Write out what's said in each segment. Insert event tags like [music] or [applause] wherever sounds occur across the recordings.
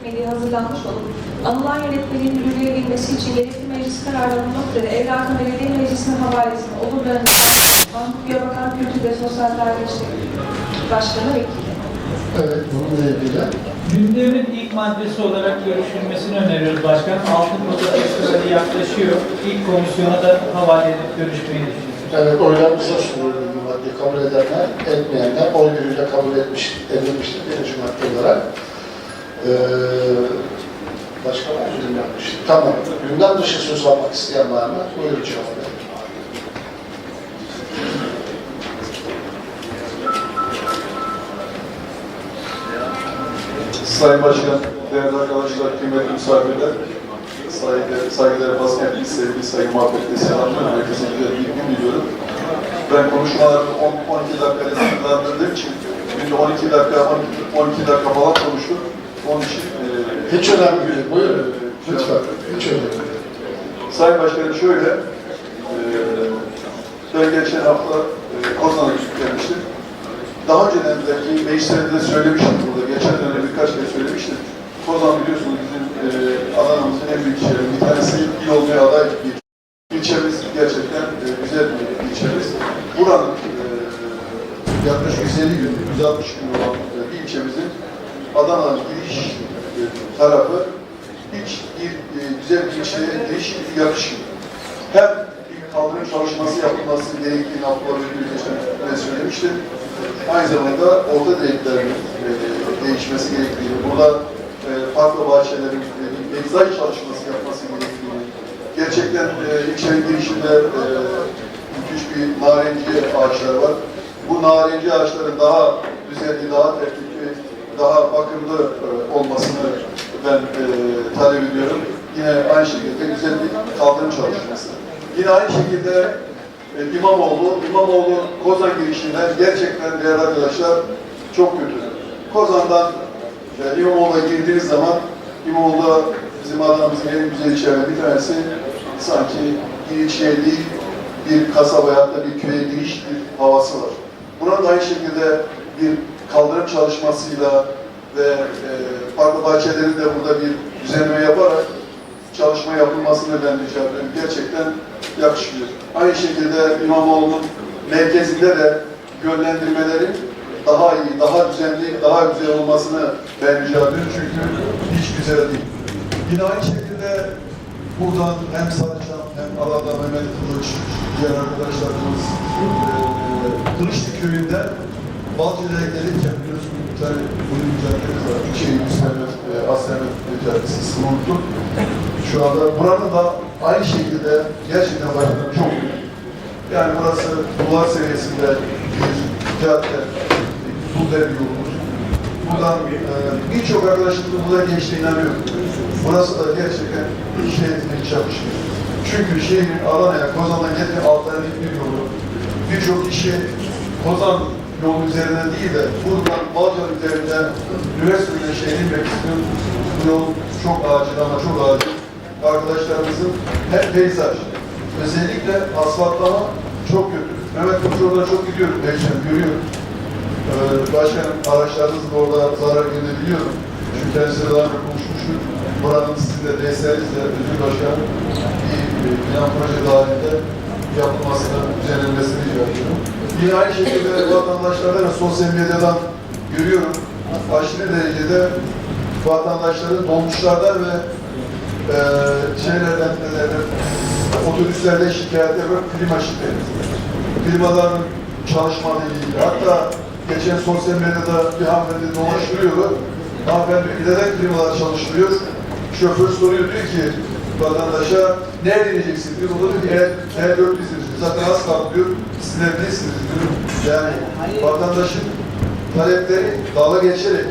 yönetmeliği hazırlanmış olup anılan yönetmeliğin yürüyebilmesi için gerekli meclis kararı alınmak üzere Evrakı Belediye Meclisi'ne havalesini olur döndüren Mahmut Bakan Kültür ve Sosyal Daire İşleri Başkanı Vekili. Evet, bununla ilgili. Gündemin ilk maddesi olarak görüşülmesini öneriyoruz başkan. Altın Festivali yaklaşıyor. İlk komisyona da havale edip görüşmeyi düşünüyoruz. Evet, oylarımıza sunuyorum bu maddeyi kabul edenler, etmeyenler oy birliğiyle kabul etmiş, edilmiştir birinci madde olarak. Ee, başka var mı gündem dışı? Tamam. Gündem dışı söz almak isteyen var mı? Buyurun cevap verin. Sayın Başkan, değerli arkadaşlar, kıymetli misafirler, saygı, saygıdeğer basın sevgili sayın muhabbetli selamlar, herkese güzel bir gün diliyorum. Ben konuşmalarımı 10, 12 dakika sınırlandırdığım için, günde 12 dakika, 12, 12 dakika falan konuştum. Onun için e, Hiç önemli değil. Buyurun. Lütfen. Hiç önemli değil. Sayın Başkanım şöyle, e, ben geçen hafta e, Kozan'a gelmiştim. Daha önceden belki meclislerde de söylemiştim burada, geçen dönem birkaç kez söylemiştim. Kozan biliyorsunuz bizim e, Adana'mızın en büyük ilçeleri. Bir tanesi il olmaya aday bir ilçemiz. Gerçekten e, güzel bir ilçemiz. Buranın e, yaklaşık 150 gün, 160 gün olan e, bir ilçemizin Adana giriş e, tarafı hiç bir e, güzel bir ilçeye giriş yakışmıyor. Hem bir kaldırım çalışması yapılması gerektiğini Abdullah Bey söylemiştim. Aynı zamanda orta direklerin e, değişmesi gerektiğini, burada e, farklı bahçelerin e, eczacı çalışması yapması gerektiğini, gerçekten e, ilçenin girişinde e, müthiş bir narenci ağaçlar var. Bu narenci ağaçların daha düzenli, daha tertipli, daha bakımlı e, olmasını ben e, talep ediyorum. Yine aynı şekilde güzel bir kaldırım çalışması. Yine aynı şekilde e, İmamoğlu, İmamoğlu Kozan girişinden gerçekten değerli arkadaşlar çok kötü. Kozan'dan e, İmamoğlu'na girdiğiniz zaman İmamoğlu'da bizim Adana'mızın en güzel ilçelerinden bir tanesi sanki bir ilçeye değil bir kasabaya hatta bir köye giriş bir havası var. Buna da aynı şekilde bir kaldırım çalışmasıyla ve e, farklı bahçelerin de burada bir düzenleme yaparak çalışma yapılmasını ben rica ediyorum. Gerçekten yakışmıyor. Aynı şekilde İmamoğlu'nun merkezinde de yönlendirmelerin daha iyi, daha düzenli, daha güzel olmasını ben rica ediyorum. Çünkü hiç güzel değil. Yine aynı şekilde buradan hem Sarıçam hem Arada Mehmet Kılıç, diğer arkadaşlarımız e, Kılıçlı köyünden Balcı'ya gelirken biliyorsun bir tane bunun mücadelesi var. Eylül Servet, e, Aslemet mücadelesi ismini. Şu anda buranın da aynı şekilde gerçekten başkanım çok. Yani burası duvar seviyesinde bir cadde, bu bir yolumuz. Buradan e, birçok arkadaşımızın burada geçtiğine inanıyorum. Burası da gerçekten şehrin çalışmıyor. Çünkü şehrin Adana'ya, Kozan'dan gelen alternatif bir yolu. Birçok kişi Kozan yolu üzerinden değil de buradan Balcan üzerinden üniversiteye şehrin bekliyor. Bu yol çok acil ama çok acil. Arkadaşlarımızın hem peyzaj, özellikle asfaltlama çok kötü. Mehmet orada çok gidiyorum, Perşem, görüyorum. Ee, başkanım araçlarınız da orada zarar görebiliyorum. Çünkü kendisiyle daha önce konuşmuştuk. Buranın sizin de desteğinizle Özgür Başkanım bir e, plan proje dahilinde yapılmasını, düzenlenmesini rica ediyorum. Yine aynı şekilde vatandaşlardan ve sosyal medyadan görüyorum. Aşırı derecede vatandaşların dolmuşlardan ve e, şeylerden, nelerden, otobüslerde şikayet yapıp klima şikayeti. Klimaların çalışmadığı ilgili. Hatta geçen sosyal medyada bir hanımefendi dolaştırıyordu. Hanımefendi neden klimalar çalıştırıyor? Şoför soruyor diyor ki vatandaşa nerede ineceksin diyor. O da diyor ki eğer, eğer 4 diyor. Zaten az kaldı diyor. Sizler değilsiniz diyor. Yani vatandaşın talepleri dalga geçerek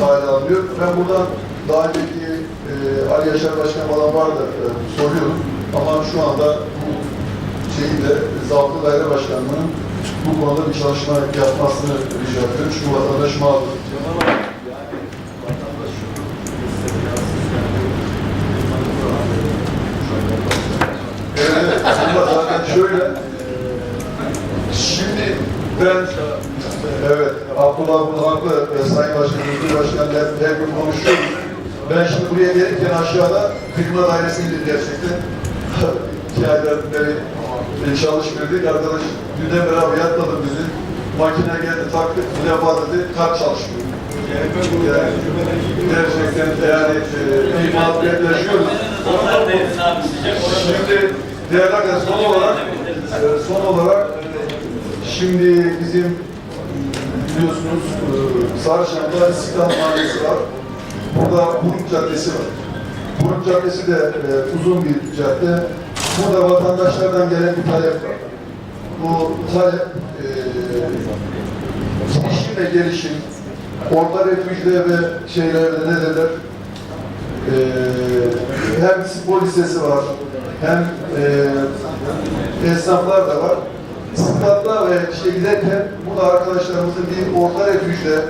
e, alıyor. Ben buradan daha önceki e, Ali Yaşar Başkan falan vardı e, soruyorum. Ama şu anda bu şeyin de Zabıta Daire Başkanlığı'nın bu konuda bir çalışma yapmasını rica ediyorum. Çünkü vatandaş mağdur. Evet, ama zaten şöyle, şimdi ben, evet, Abdullah bu haklı, e, Sayın Başkan, Müdür Başkan hep, buraya gelirken aşağıda klima dairesiydi gerçekten. [laughs] İki aydan beri e, çalışmıyorduk. Arkadaş dünden beraber yatmadım dedi. Makine geldi taktık. Bu defa dedi kart çalışmıyor. Yani, gerçekten yani e, bir mağduriyet yaşıyoruz. Şimdi değerli arkadaşlar son olarak e, son olarak şimdi bizim biliyorsunuz e, Sarıçam'da İstiklal Mahallesi var. Burada Buruk Caddesi var. Buruk Caddesi de e, uzun bir cadde. Burada vatandaşlardan gelen bir talep var. Bu talep girişim ve gelişim, orta refüjde ve şeylerde ne derler, e, hem spor lisesi var, hem e, esnaflar da var. İstiklalla ve işte giderken burada arkadaşlarımızın bir orta refüjde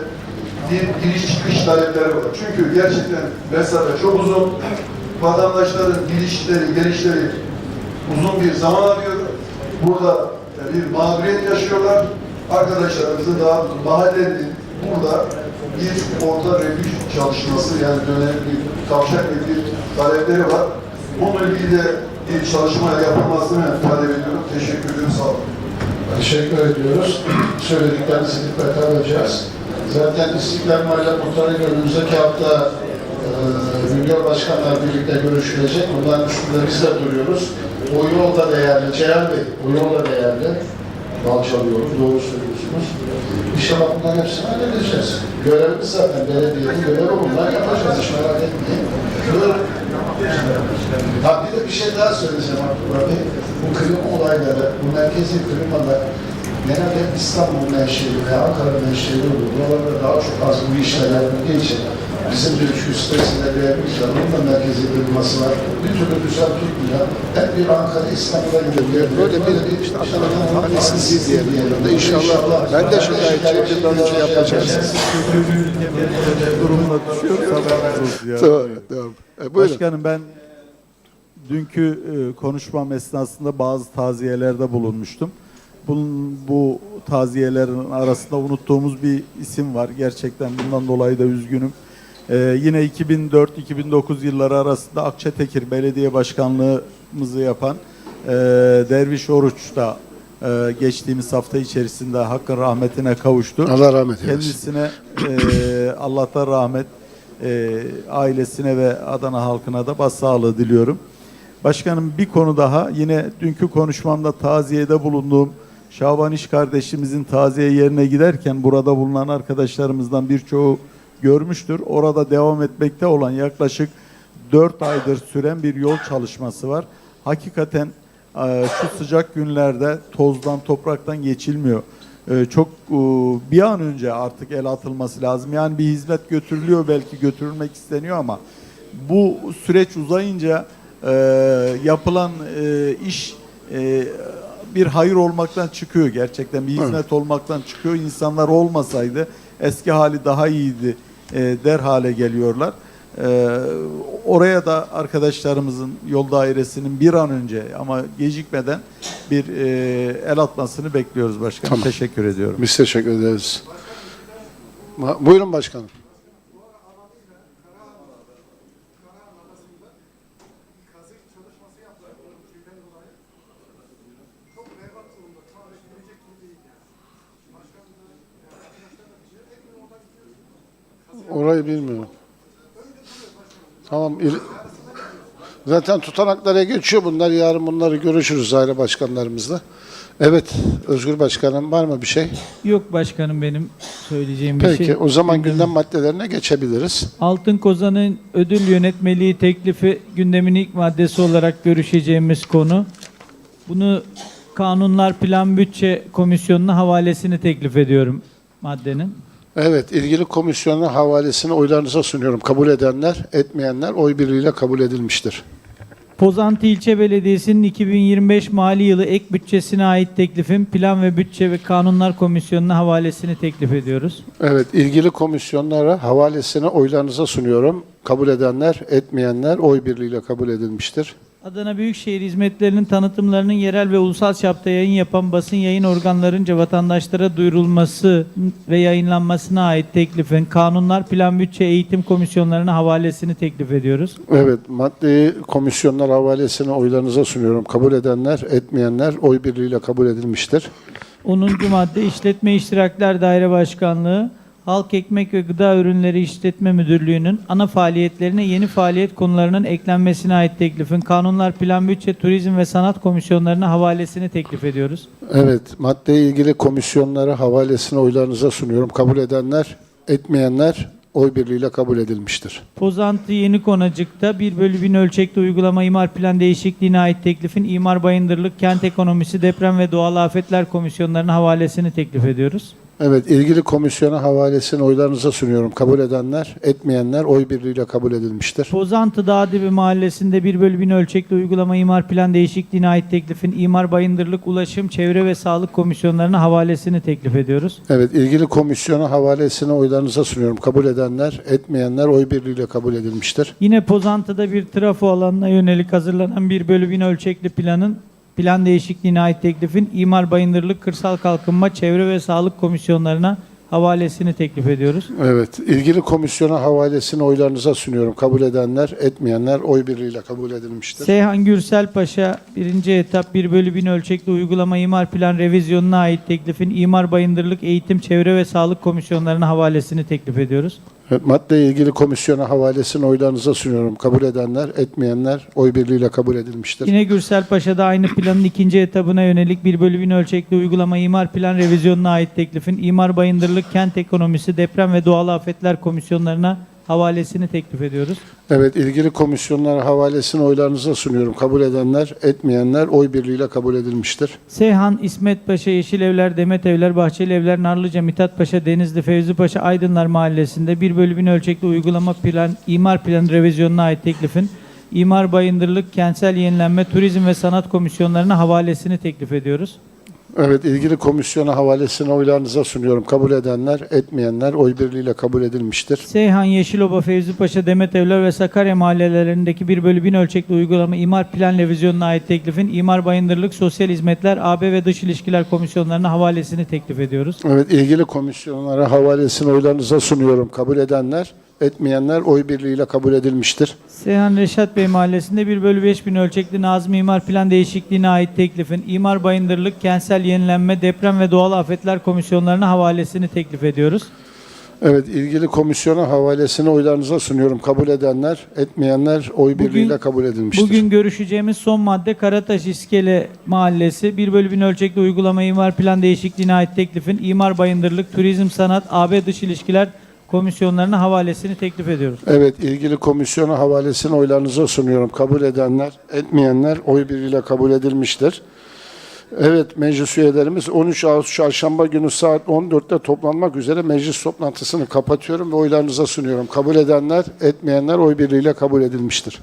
bir giriş çıkış talepleri var. Çünkü gerçekten mesafe çok uzun. Vatandaşların girişleri, gelişleri uzun bir zaman alıyor. Burada bir mağduriyet yaşıyorlar. Arkadaşlarımızın daha mahallenin burada bir orta refüj çalışması yani dönem bir kavşak gibi bir talepleri var. Bununla ilgili de bir çalışma yapılmasını talep ediyorum. Teşekkür ederim. Sağ olun. Teşekkür ediyoruz. Söylediklerinizi dikkate alacağız. Zaten İstiklal Mahalle Muhtarı'yla önümüzdeki hafta e, Müdür Başkanlar birlikte görüşülecek. Bunların üstünde biz de duruyoruz. O yol da değerli. Ceyhan Bey, o yol da değerli. Bal çalıyoruz, doğru söylüyorsunuz. İnşallah bunların hepsini halledeceğiz. Görevimiz zaten belediyenin görevi bunlar yapacağız. Hiç merak etmeyin. Böyle Ha bir de bir şey daha söyleyeceğim Abdullah Bey. Bu klima olayları, bu merkezi klimalar genelde İstanbul menşeli veya Ankara menşeli olur. Buralarda daha çok az bu işler yapıldığı için bizim bir üç yüz sitesinde bir var. Bunun da merkezi kliması var. Bir türlü düzen tutmuyor. Hep bir Ankara, İstanbul'a gidiyor. Böyle bir işte Adana'nın talihsizliği diyelim. Da inşallah ben de şikayetçiyim. Bir önce yapacağız. durumuna düşüyoruz haberiniz olsun ya. Doğru, doğru. E, buyurun. Başkanım ben dünkü e, konuşmam esnasında bazı taziyelerde bulunmuştum. Bunun, bu taziyelerin arasında unuttuğumuz bir isim var. Gerçekten bundan dolayı da üzgünüm. E, yine 2004-2009 yılları arasında Akçatekir Belediye Başkanlığımızı yapan e, Derviş Oruç da e, geçtiğimiz hafta içerisinde hakkın rahmetine kavuştu. Allah rahmet eylesin. Kendisine e, Allah'tan rahmet, e, ailesine ve Adana halkına da başsağlığı diliyorum. Başkanım bir konu daha yine dünkü konuşmamda taziyede bulunduğum Şaban İş kardeşimizin taziye yerine giderken burada bulunan arkadaşlarımızdan birçoğu görmüştür. Orada devam etmekte olan yaklaşık 4 aydır süren bir yol çalışması var. Hakikaten e, şu sıcak günlerde tozdan topraktan geçilmiyor. E, Çok e, bir an önce artık el atılması lazım. Yani bir hizmet götürülüyor belki götürülmek isteniyor ama bu süreç uzayınca yapılan iş bir hayır olmaktan çıkıyor gerçekten bir hizmet olmaktan çıkıyor. İnsanlar olmasaydı eski hali daha iyiydi e, der hale geliyorlar. E, oraya da arkadaşlarımızın yol dairesinin bir an önce ama gecikmeden bir e, el atmasını bekliyoruz başkanım. Tamam. Teşekkür ediyorum. Biz teşekkür ederiz. Ma- Buyurun başkanım. Orayı bilmiyorum. Tamam. Zaten tutanaklara geçiyor bunlar. Yarın bunları görüşürüz aile başkanlarımızla. Evet, Özgür Başkanım var mı bir şey? Yok başkanım benim söyleyeceğim bir Peki, şey. o zaman gündem maddelerine geçebiliriz. Altın Kozan'ın ödül yönetmeliği teklifi gündemin ilk maddesi olarak görüşeceğimiz konu. Bunu Kanunlar Plan Bütçe Komisyonu'na havalesini teklif ediyorum maddenin. Evet, ilgili komisyonun havalesini oylarınıza sunuyorum. Kabul edenler, etmeyenler oy birliğiyle kabul edilmiştir. Pozantı İlçe Belediyesi'nin 2025 mali yılı ek bütçesine ait teklifin Plan ve Bütçe ve Kanunlar Komisyonu'na havalesini teklif ediyoruz. Evet, ilgili komisyonlara havalesini oylarınıza sunuyorum. Kabul edenler, etmeyenler oy birliğiyle kabul edilmiştir. Adana Büyükşehir hizmetlerinin tanıtımlarının yerel ve ulusal çapta yayın yapan basın yayın organlarınca vatandaşlara duyurulması ve yayınlanmasına ait teklifin kanunlar, plan, bütçe, eğitim komisyonlarına havalesini teklif ediyoruz. Evet, maddeyi komisyonlar havalesine oylarınıza sunuyorum. Kabul edenler, etmeyenler oy birliğiyle kabul edilmiştir. 10. madde İşletme İştirakler Daire Başkanlığı Halk Ekmek ve Gıda Ürünleri İşletme Müdürlüğü'nün ana faaliyetlerine yeni faaliyet konularının eklenmesine ait teklifin kanunlar, plan, bütçe, turizm ve sanat komisyonlarına havalesini teklif ediyoruz. Evet, maddeye ilgili komisyonlara havalesine oylarınıza sunuyorum. Kabul edenler, etmeyenler oy birliğiyle kabul edilmiştir. Pozantı Yeni Konacık'ta 1 bölü 1000 ölçekli uygulama imar plan değişikliğine ait teklifin imar bayındırlık, kent ekonomisi, deprem ve doğal afetler komisyonlarına havalesini teklif ediyoruz. Evet, ilgili komisyona havalesini oylarınıza sunuyorum. Kabul edenler, etmeyenler oy birliğiyle kabul edilmiştir. Pozantı Dağdibi Mahallesi'nde 1 bölü 1000 ölçekli uygulama imar plan değişikliğine ait teklifin imar bayındırlık, ulaşım, çevre ve sağlık komisyonlarına havalesini teklif ediyoruz. Evet, ilgili komisyona havalesini oylarınıza sunuyorum. Kabul edenler, etmeyenler oy birliğiyle kabul edilmiştir. Yine Pozantı'da bir trafo alanına yönelik hazırlanan 1 bölü 1000 ölçekli planın plan değişikliğine ait teklifin imar bayındırlık, kırsal kalkınma, çevre ve sağlık komisyonlarına havalesini teklif ediyoruz. Evet, ilgili komisyona havalesini oylarınıza sunuyorum. Kabul edenler, etmeyenler oy birliğiyle kabul edilmiştir. Seyhan Gürsel Paşa 1. etap 1 bölü 1000 ölçekli uygulama imar plan revizyonuna ait teklifin imar bayındırlık, eğitim, çevre ve sağlık komisyonlarına havalesini teklif ediyoruz. Evet, ilgili komisyona havalesini oylarınıza sunuyorum. Kabul edenler, etmeyenler oy birliğiyle kabul edilmiştir. Yine Gürsel Paşa'da aynı planın ikinci etabına yönelik 1 bölü 1000 ölçekli uygulama imar plan revizyonuna ait teklifin imar bayındırlık, kent ekonomisi, deprem ve doğal afetler komisyonlarına havalesini teklif ediyoruz. Evet, ilgili komisyonlara havalesini oylarınıza sunuyorum. Kabul edenler, etmeyenler oy birliğiyle kabul edilmiştir. Seyhan, İsmet Paşa, Yeşil Evler, Demet Evler, Bahçeli Evler, Narlıca, Mithat Paşa, Denizli, Fevzi Paşa, Aydınlar Mahallesi'nde 1 bölü 1000 ölçekli uygulama plan, imar planı revizyonuna ait teklifin imar bayındırlık, kentsel yenilenme, turizm ve sanat komisyonlarına havalesini teklif ediyoruz. Evet, ilgili komisyona havalesini oylarınıza sunuyorum. Kabul edenler, etmeyenler oy birliğiyle kabul edilmiştir. Seyhan, Yeşiloba, Fevzi Paşa, Demet Evler ve Sakarya mahallelerindeki 1 bölü 1000 ölçekli uygulama imar plan revizyonuna ait teklifin imar bayındırlık, sosyal hizmetler, AB ve dış ilişkiler komisyonlarına havalesini teklif ediyoruz. Evet, ilgili komisyonlara havalesini oylarınıza sunuyorum. Kabul edenler, etmeyenler oy birliğiyle kabul edilmiştir. Seyhan Reşat Bey Mahallesi'nde 1 bölü 5000 ölçekli Nazmi İmar Plan Değişikliğine ait teklifin imar bayındırlık, kentsel yenilenme, deprem ve doğal afetler komisyonlarına havalesini teklif ediyoruz. Evet, ilgili komisyona havalesini oylarınıza sunuyorum. Kabul edenler, etmeyenler oy Bugün- birliğiyle kabul edilmiştir. Bugün görüşeceğimiz son madde Karataş İskele Mahallesi 1 bölü 1000 ölçekli uygulama imar plan değişikliğine ait teklifin imar bayındırlık, turizm, sanat, AB dış ilişkiler komisyonlarına havalesini teklif ediyoruz. Evet, ilgili komisyona havalesini oylarınıza sunuyorum. Kabul edenler, etmeyenler oy birliğiyle kabul edilmiştir. Evet, meclis üyelerimiz 13 Ağustos Çarşamba günü saat 14'te toplanmak üzere meclis toplantısını kapatıyorum ve oylarınıza sunuyorum. Kabul edenler, etmeyenler oy birliğiyle kabul edilmiştir.